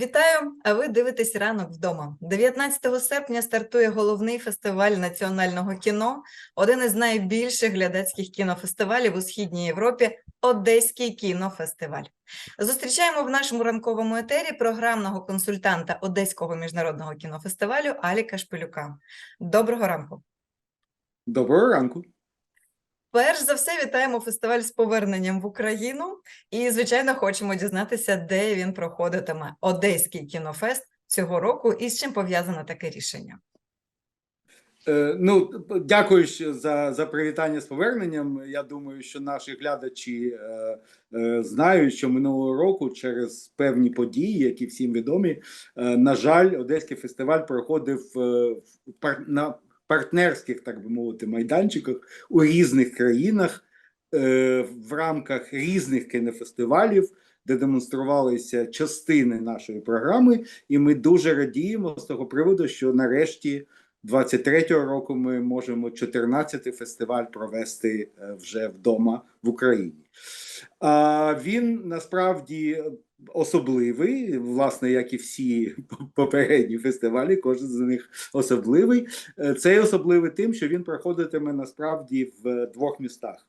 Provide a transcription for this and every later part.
Вітаю! А ви дивитесь ранок вдома. 19 серпня стартує головний фестиваль національного кіно, один із найбільших глядацьких кінофестивалів у східній Європі Одеський кінофестиваль. Зустрічаємо в нашому ранковому етері програмного консультанта Одеського міжнародного кінофестивалю Аліка Шпилюка. Доброго ранку! Доброго ранку. Перш за все, вітаємо фестиваль з поверненням в Україну і, звичайно, хочемо дізнатися, де він проходитиме Одеський кінофест цього року і з чим пов'язане таке рішення. Е, ну, дякую за, за привітання з поверненням. Я думаю, що наші глядачі е, е, знають, що минулого року через певні події, які всім відомі, е, на жаль, Одеський фестиваль проходив е, в на партнерських, так би мовити, майданчиках у різних країнах е, в рамках різних кінофестивалів, де демонструвалися частини нашої програми, і ми дуже радіємо з того приводу, що нарешті. 23-го року ми можемо 14-й фестиваль провести е, вже вдома в Україні. А він насправді особливий, власне, як і всі попередні фестивалі, кожен з них особливий. Е, Цей особливий тим, що він проходитиме насправді в двох містах.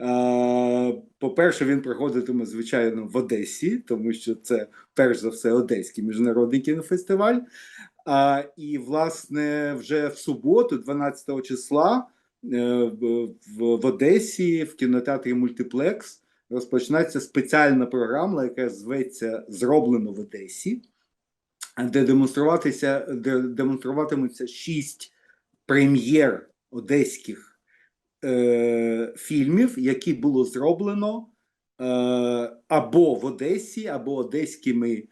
Е, По-перше, він проходитиме, звичайно, в Одесі, тому що це перш за все Одеський міжнародний кінофестиваль. І, власне, вже в суботу, 12 числа, е, в Одесі, в кінотеатрі Мультиплекс, розпочнеться спеціальна програма, яка зветься Зроблено в Одесі, де демонструватися, де демонструватимуться шість прем'єр одеських е, фільмів, які було зроблено е, або в Одесі, або одеськими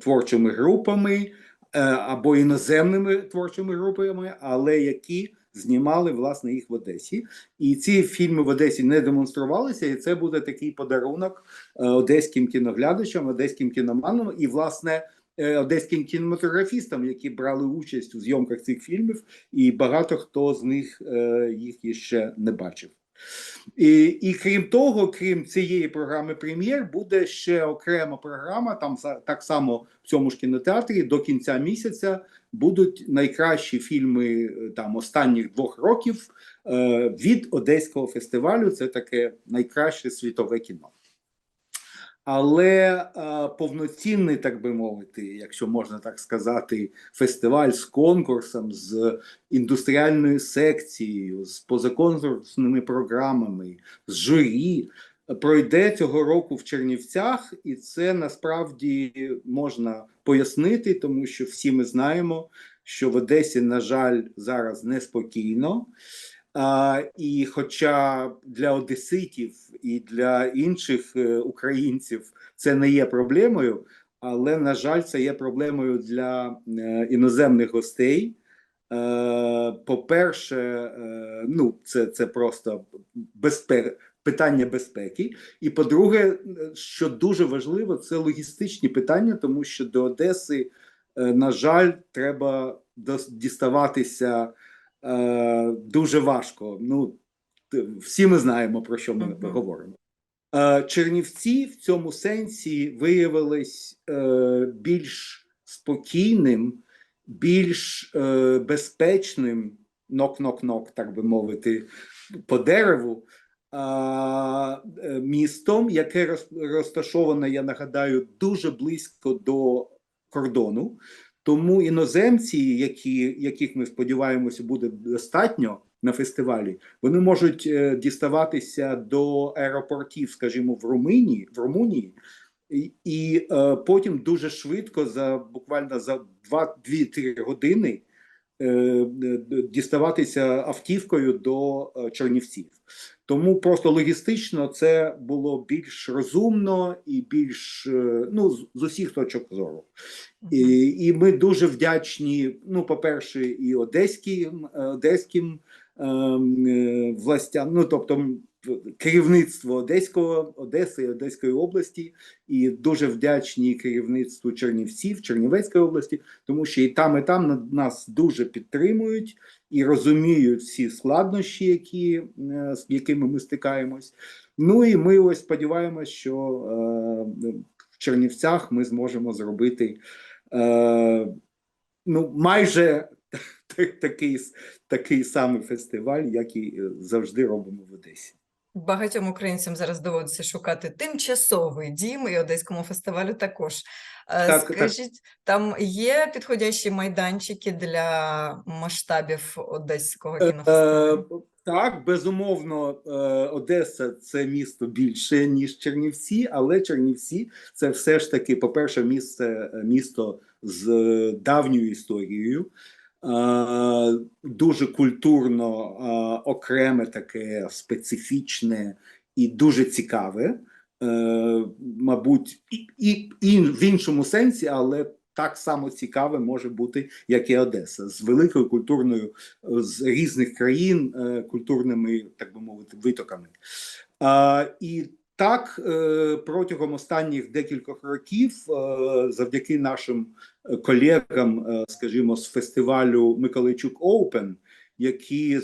творчими групами е, або іноземними творчими групами, але які знімали власне їх в Одесі. І ці фільми в Одесі не демонструвалися, і це буде такий подарунок е, одеським кіноглядачам, одеським кіноманам і власне. е, Одеським кінематографістам, які брали участь у зйомках цих фільмів, і багато хто з них е, їх іще не бачив. І, і крім того, крім цієї програми прем'єр, буде ще окрема програма. Там так само в цьому ж кінотеатрі до кінця місяця будуть найкращі фільми е, там останніх двох років е, від Одеського фестивалю. Це таке найкраще світове кіно. Але е, повноцінний, так би мовити, якщо можна так сказати, фестиваль з конкурсом, з індустріальною секцією, з позаконкурсними програмами, з журі, пройде цього року в Чернівцях, і це насправді можна пояснити, тому що всі ми знаємо, що в Одесі, на жаль, зараз неспокійно. І хоча для одеситів і для інших е, українців це не є проблемою, але на жаль, це є проблемою для е, іноземних гостей. Е, по-перше, ну це, це просто безпе... питання безпеки. І по-друге, що дуже важливо, це логістичні питання, тому що до Одеси, на жаль, треба діставатися е, дуже важко. Ну, всі ми знаємо, про що ми Мгм. говоримо. Е, Чернівці в цьому сенсі виявились е, більш спокійним, більш е, безпечним, нок-нок-нок, так би мовити, по дереву. Містом, яке роз- розташоване, я нагадаю, дуже близько до кордону. Тому іноземці, які, яких ми сподіваємося, буде достатньо на фестивалі, вони можуть е, діставатися до аеропортів, скажімо, в Румунії, в Румунії, і, і е, потім дуже швидко, за буквально за 2-3 години, е, діставатися автівкою до е, Чернівців. Тому просто логістично це було більш розумно і більш е, ну, з, усіх точок зору. І, і ми дуже вдячні. Ну, по-перше, і одеським, е, одеським ем, е, властям, ну тобто керівництво Одеського Одеси і Одеської області, і дуже вдячні керівництву Чернівців, Чернівецької області, тому що і там, і там на- нас дуже підтримують і розуміють всі складнощі, які, е, з якими ми стикаємось. Ну і ми ось сподіваємось, що е, в Чернівцях ми зможемо зробити е, ну, майже такий, такий самий фестиваль, як і завжди робимо в Одесі. Багатьом українцям зараз доводиться шукати тимчасовий дім, і Одеському фестивалю також. Е, Так, так. Скажіть, там є підходящі майданчики для масштабів Одеського Е, кінофестивалю? Так, безумовно, е, Одеса це місто більше, ніж Чернівці, але Чернівці це все ж таки, по-перше, місце, місто з давньою історією, дуже культурно е, окреме, таке специфічне і дуже цікаве. Е, Мабуть, і, і, і в іншому сенсі, але так само цікаве може бути, як і Одеса, з великою культурною з різних країн е, культурними, так би мовити, витоками. І так, е, протягом останніх декількох років, е, завдяки нашим е, колегам, е, скажімо, з фестивалю Миколайчук Оупен, які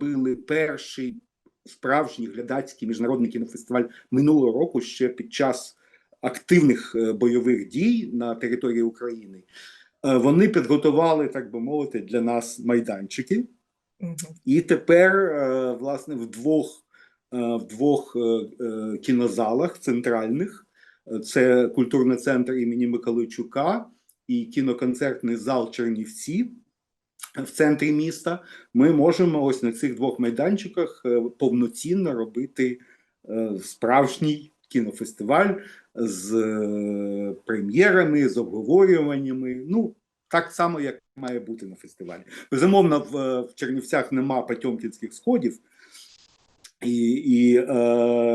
зробили перший справжній глядацький міжнародний кінофестиваль минулого року ще під час активних е, бойових дій на території України. Е, Вони підготували, так би мовити, для нас майданчики. І тепер, власне, в двох, в двох кінозалах центральних це культурний центр імені Миколайчука і кіноконцертний зал Чернівці в центрі міста. Ми можемо ось на цих двох майданчиках е, повноцінно робити е, справжній кінофестиваль з е, прем'єрами, з обговорюваннями. Ну, так само, як має бути на фестивалі. Безумовно, в, в Чернівцях нема Потьомкінських сходів і, і е,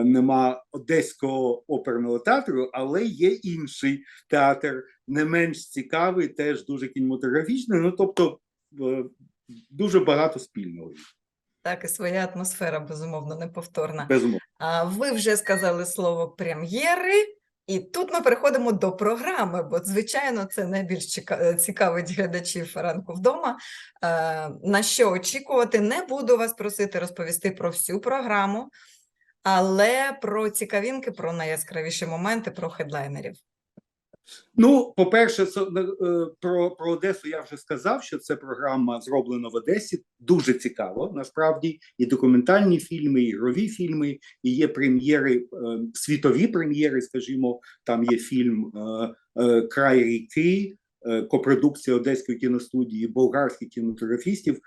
нема Одеського оперного театру, але є інший театр, не менш цікавий, теж дуже кінематографічний. Ну тобто е, дуже багато спільного. Так, і своя атмосфера, безумовно, неповторна. Безумовно. А ви вже сказали слово прем'єри, і тут ми переходимо до програми, бо, звичайно, це найбільш цікавить глядачів ранку вдома. Е, На що очікувати? Не буду вас просити розповісти про всю програму, але про цікавінки, про найяскравіші моменти, про хедлайнерів. Ну, по-перше, е, про, про Одесу я вже сказав, що це програма зроблена в Одесі. Дуже цікаво, насправді, і документальні фільми, і ігрові фільми, і є прем'єри, е, світові прем'єри, скажімо, там є фільм е, Край ріки, копродукція Одеської кіностудії, болгарських кінематографістів.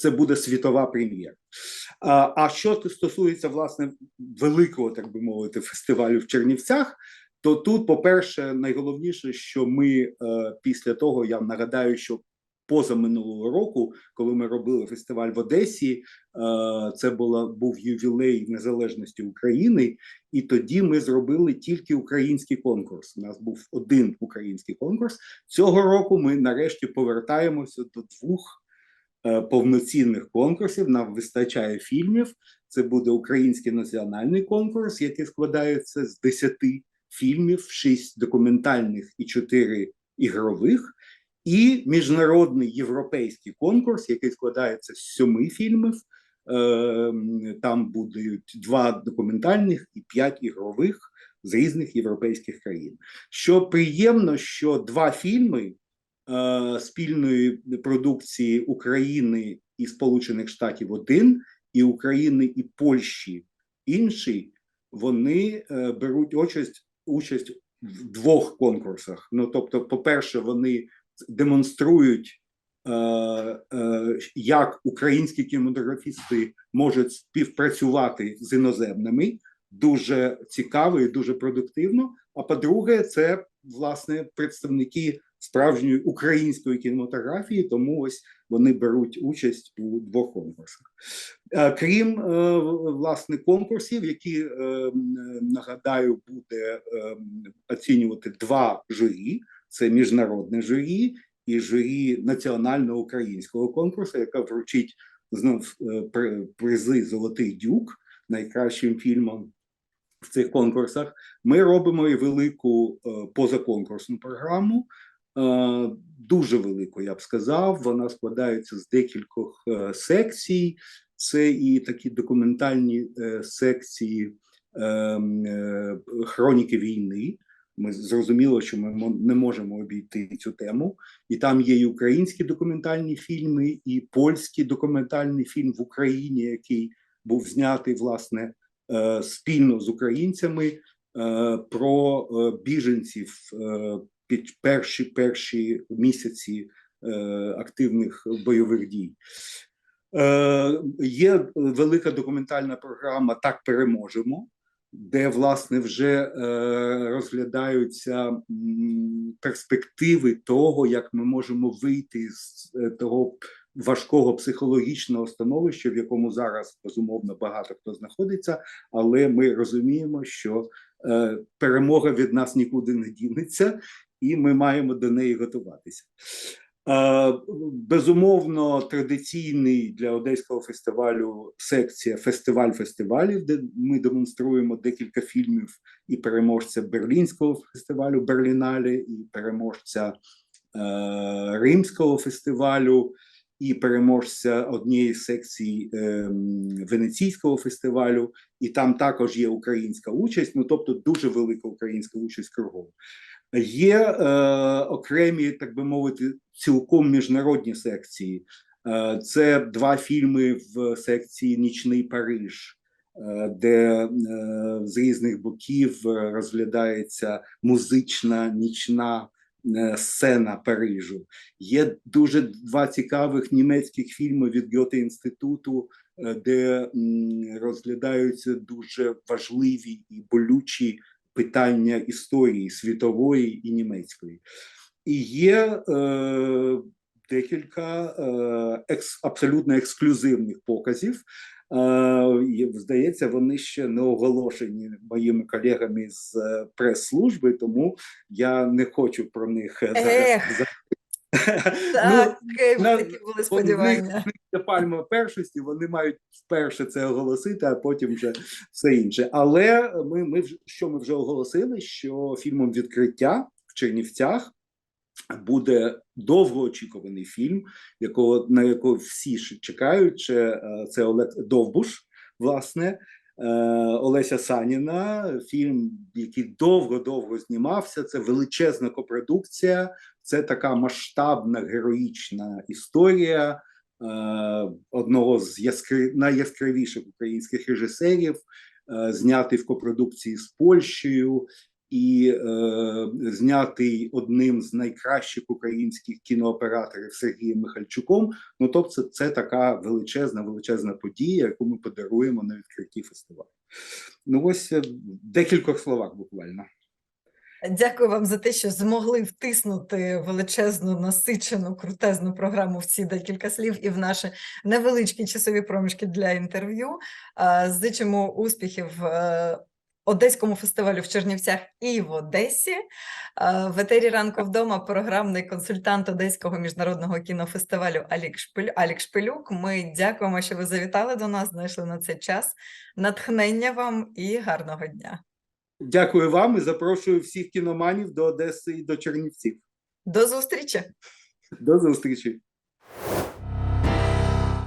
Це буде світова прем'єра. А, а що стосується власне великого, так би мовити, фестивалю в Чернівцях, то тут, по-перше, найголовніше, що ми е, після того, я нагадаю, що поза минулого року, коли ми робили фестиваль в Одесі, е, це була був ювілей незалежності України, і тоді ми зробили тільки український конкурс. У нас був один український конкурс. Цього року ми нарешті повертаємося до двох е, повноцінних конкурсів. Нам вистачає фільмів. Це буде український національний конкурс, який складається з 10 фільмів, 6 документальних і 4 ігрових, і міжнародний європейський конкурс, який складається з 7 фільмів. Е, Там будуть два документальних і 5 ігрових з різних європейських країн. Що приємно, що два фільми е, спільної продукції України і Сполучених Штатів один, і України і Польщі інший, вони е, беруть участь, участь в двох конкурсах. Ну тобто, по-перше, вони демонструють, е, е, як українські кінематографісти можуть співпрацювати з іноземними. Дуже цікаво і дуже продуктивно. А по-друге, це власне представники справжньої української кінематографії, тому ось вони беруть участь у двох конкурсах. Е, Крім е, власне конкурсів, які е, нагадаю, буде оцінювати два журі: це міжнародне журі і журі національного українського конкурсу, яка вручить знов призи Золотий дюк найкращим фільмом в цих конкурсах. Ми робимо і велику позаконкурсну програму. Е, Дуже велику, я б сказав. Вона складається з декількох е, секцій. Це і такі документальні е, секції ем, хроніки війни. Ми зрозуміло, що ми не можемо обійти цю тему. І там є і українські документальні фільми, і польський документальний фільм в Україні, який був знятий власне спільно з українцями про біженців перші перші місяці е, активних бойових дій. Е, Є велика документальна програма Так переможемо, де власне вже е, розглядаються перспективи того, як ми можемо вийти з е, того важкого психологічного становища, в якому зараз безумовно багато хто знаходиться, але ми розуміємо, що е, перемога від нас нікуди не дінеться, і ми маємо до неї готуватися. Безумовно, традиційний для одеського фестивалю секція фестиваль фестивалів, де ми демонструємо декілька фільмів і переможця Берлінського фестивалю Берліналі, і переможця е, Римського фестивалю, і переможця однієї секцій е, Венеційського фестивалю. І там також є українська участь. Ну тобто, дуже велика українська участь кругом. Є е, окремі, так би мовити, цілком міжнародні секції. Е, це два фільми в секції Нічний Париж, е, де е, з різних боків розглядається музична нічна е, сцена Парижу. Є дуже два цікавих німецьких фільми від Гьоте інституту, е, де м, розглядаються дуже важливі і болючі питання історії світової і німецької. І є е, декілька е, екс, абсолютно ексклюзивних показів. Е, здається, вони ще не оголошені моїми колегами з е, прес-служби, тому я не хочу про них е, зараз. Так, Ну, такі були сподівання. у пальма першості, вони мають вперше це оголосити, а потім вже все інше. Але ми, ми вже що ми вже оголосили, що фільмом відкриття в Чернівцях буде довгоочікуваний фільм, якого на якого всі чекають. Це, е, це Олег Довбуш, власне. Е, Олеся Саніна, фільм, який довго-довго знімався. Це величезна копродукція, це така масштабна героїчна історія е, одного з яскри... найяскравіших українських режисерів, е, знятий в копродукції з Польщею і е, знятий одним з найкращих українських кінооператорів Сергієм Михальчуком. Ну тобто, це, це така величезна, величезна подія, яку ми подаруємо на відкритті фестивалю. Ну ось е, в декількох словах буквально. Дякую вам за те, що змогли втиснути величезну, насичену, крутезну програму в ці декілька слів і в наші невеличкі часові проміжки для інтерв'ю. А, Зичимо успіхів е, Одеському фестивалю в Чернівцях і в Одесі. А, В етері ранку вдома програмний консультант Одеського міжнародного кінофестивалю Алік Шпилюк. Ми дякуємо, що ви завітали до нас, знайшли на це час. Натхнення вам і гарного дня. Дякую вам і запрошую всіх кіноманів до Одеси і до Чернівців. До зустрічі! До зустрічі.